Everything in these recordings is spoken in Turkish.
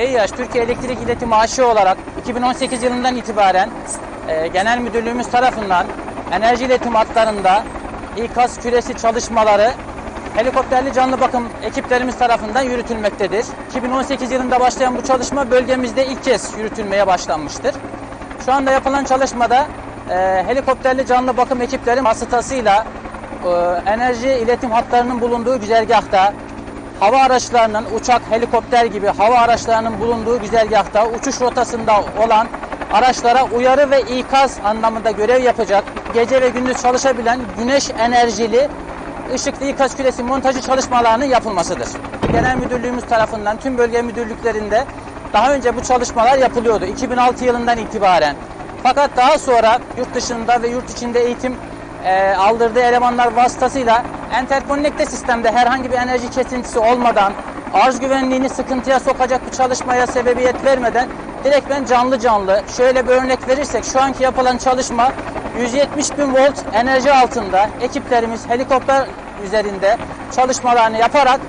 TÜİAŞ, Türkiye Elektrik İletimi AŞ olarak 2018 yılından itibaren e, Genel Müdürlüğümüz tarafından enerji iletim hatlarında ikaz küresi çalışmaları helikopterli canlı bakım ekiplerimiz tarafından yürütülmektedir. 2018 yılında başlayan bu çalışma bölgemizde ilk kez yürütülmeye başlanmıştır. Şu anda yapılan çalışmada e, helikopterli canlı bakım ekipleri vasıtasıyla e, enerji iletim hatlarının bulunduğu güzergahta hava araçlarının uçak, helikopter gibi hava araçlarının bulunduğu güzergahta uçuş rotasında olan araçlara uyarı ve ikaz anlamında görev yapacak, gece ve gündüz çalışabilen güneş enerjili ışıklı ikaz küresi montajı çalışmalarının yapılmasıdır. Genel Müdürlüğümüz tarafından tüm bölge müdürlüklerinde daha önce bu çalışmalar yapılıyordu 2006 yılından itibaren. Fakat daha sonra yurt dışında ve yurt içinde eğitim e, aldırdığı elemanlar vasıtasıyla enterkonnekte sistemde herhangi bir enerji kesintisi olmadan arz güvenliğini sıkıntıya sokacak bir çalışmaya sebebiyet vermeden direkt ben canlı canlı şöyle bir örnek verirsek şu anki yapılan çalışma 170 bin volt enerji altında ekiplerimiz helikopter üzerinde çalışmalarını yaparak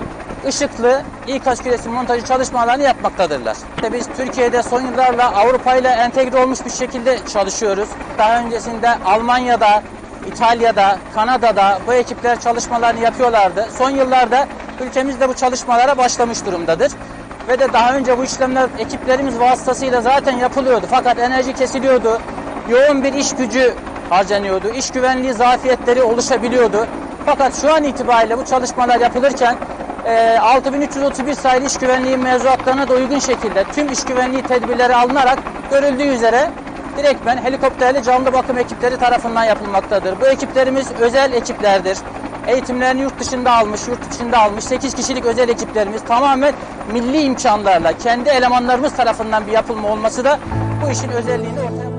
ışıklı ikaz küresi montajı çalışmalarını yapmaktadırlar. İşte Biz Türkiye'de son yıllarla Avrupa ile entegre olmuş bir şekilde çalışıyoruz. Daha öncesinde Almanya'da, İtalya'da, Kanada'da bu ekipler çalışmalarını yapıyorlardı. Son yıllarda ülkemiz de bu çalışmalara başlamış durumdadır. Ve de daha önce bu işlemler ekiplerimiz vasıtasıyla zaten yapılıyordu. Fakat enerji kesiliyordu. Yoğun bir iş gücü harcanıyordu. İş güvenliği zafiyetleri oluşabiliyordu. Fakat şu an itibariyle bu çalışmalar yapılırken e, 6331 sayılı iş güvenliği mevzuatlarına da uygun şekilde tüm iş güvenliği tedbirleri alınarak görüldüğü üzere direktmen helikopterli canlı bakım ekipleri tarafından yapılmaktadır. Bu ekiplerimiz özel ekiplerdir. Eğitimlerini yurt dışında almış, yurt içinde almış 8 kişilik özel ekiplerimiz tamamen milli imkanlarla kendi elemanlarımız tarafından bir yapılma olması da bu işin özelliğini ortaya